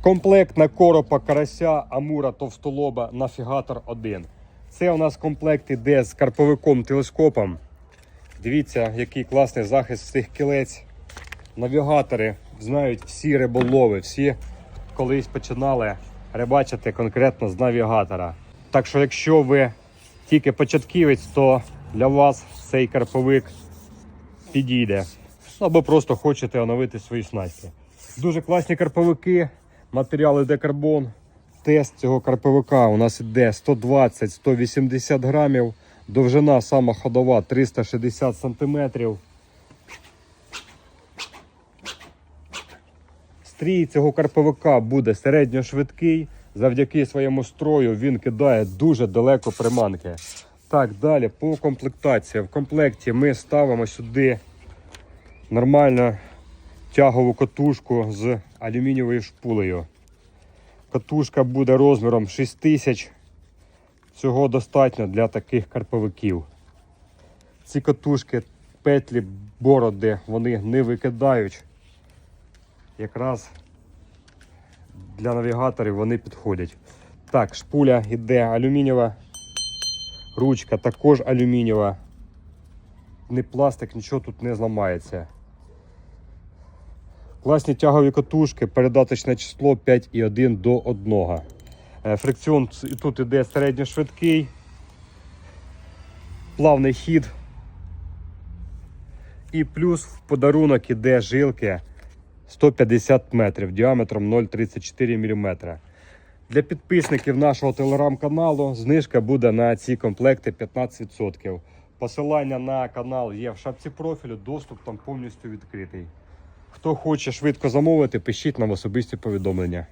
Комплектна коропа карася, амура, товстолоба, нафігатор 1. Це у нас комплект іде з карповиком телескопом. Дивіться, який класний захист цих кілець. Навігатори знають всі риболови, всі колись починали рибачити конкретно з навігатора. Так що, якщо ви тільки початківець, то для вас цей карповик підійде. Або просто хочете оновити свої снасті. Дуже класні карповики, матеріали декарбон. Тест цього карповика у нас іде 120-180 грамів. Довжина сама ходова 360 сантиметрів. Стрій цього карповика буде середньошвидкий. Завдяки своєму строю він кидає дуже далеко приманки. Так, далі по комплектації. В комплекті ми ставимо сюди нормальну тягову катушку з алюмінієвою шпулею. Катушка буде розміром 6000. Цього достатньо для таких карповиків. Ці катушки, петлі, бороди, вони не викидають. Якраз для навігаторів вони підходять. Так, шпуля йде алюмінієва, ручка також алюмінієва. Не пластик, нічого тут не зламається. Класні тягові катушки, передаточне число 5,1 до 1. Е, Фрикціон тут іде середньошвидкий, плавний хід. І плюс в подарунок іде жилки 150 метрів діаметром 0,34 мм. Для підписників нашого телеграм-каналу знижка буде на ці комплекти 15%. Посилання на канал є в шапці профілю, доступ там повністю відкритий. Хто хоче швидко замовити, пишіть нам особисті повідомлення.